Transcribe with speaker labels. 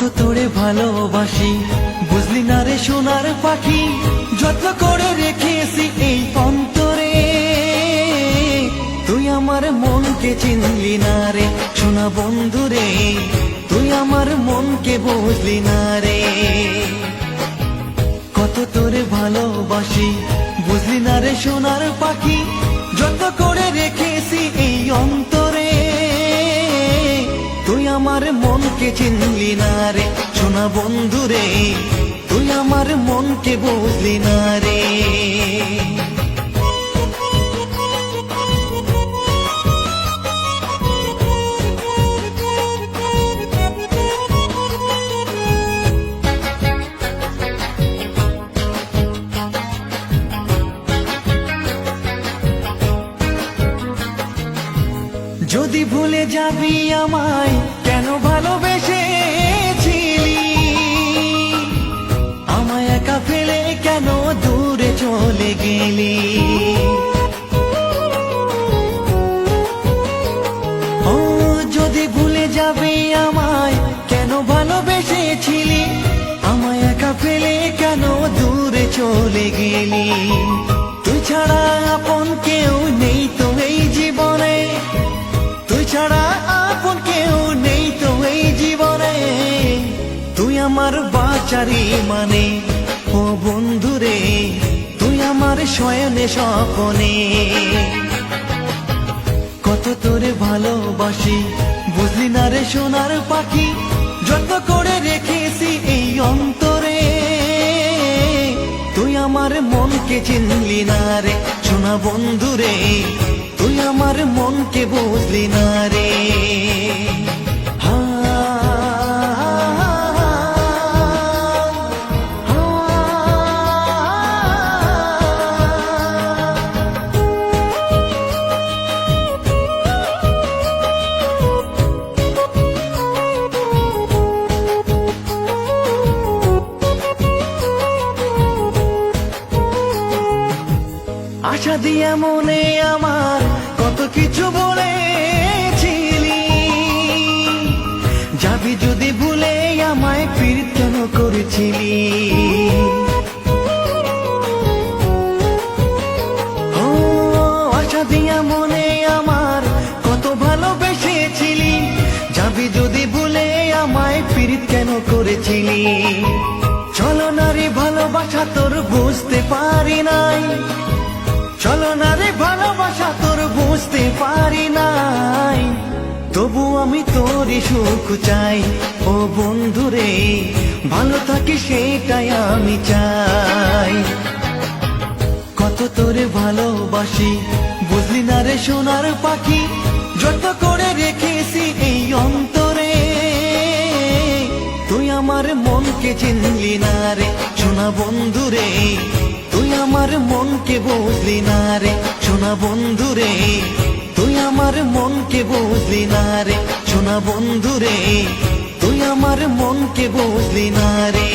Speaker 1: কত তোরে ভালোবাসি। বুঝলি না রে সোনার পাখি, যত্ন করে রেখেছি এই অন্তরে। তুই আমার মনকে চিনলি না রে, সোনা বন্ধু রে। তুই আমার মনকে বুঝলি না রে। কত তোরে ভালোবাসি, বুঝলি না রে সোনার পাখি যত করে রেখেছি এই অন্তরে। আমার মনকে চিনলি না রে। সোনা বন্ধু রে তুই আমার মনকে বুঝলি না রে। যদি ভুলে যাবি আমায়, কেন ভালোবেসেছিলি? আমায় একা ফেলে কেন দূরে চলে গেলি? ও, যদি ভুলে যাবি আমায়, কেন ভালোবেসেছিলি? আমায় একা ফেলে কেন দূরে চলে গেলি? তুই ছাড়া আপন কেউ নেই তো। আমার বাচারি মানে ও বন্ধুরে, তুই আমার শয়নে স্বপনে। কত তোরে ভালোবাসি, বুঝলি না রে সোনার পাখি যত করে রেখেছি এই অন্তরে। তুই আমার মনকে চিনলি না রে সোনা বন্ধু রে তুই আমার মনকে বুঝলি না রে। আশা দিয়া মনে আমার কত কিছু বলেছিলি। যাবি যদি ভুলে আমায় কেন করেছিলি। ও আশা দিয়া মনে আমার কত ভালোবেসেছিলি। যাবি যদি ভুলে আমায় পীড়িত কেন করেছিলি। চলো নারী ভালোবাসা, তোর বুঝতে পারি নাই। সুখ চাই। ও বন্ধু রে ভালো থাকি সেটাই আমি চাই। কত তোরে ভালোবাসি, বুঝলি না রে সোনার পাখি? যত করে রেখেছি এই অন্তরে, তুই আমার মনকে চিনলি না রে সোনা বন্ধু রে তুই আমার মনকে বুঝলি না রে সোনা বন্ধু রে তুই আমার মনকে বুঝলি না রে সোনা না বন্ধুরে তুই আমার মনকে বুঝলি না রে।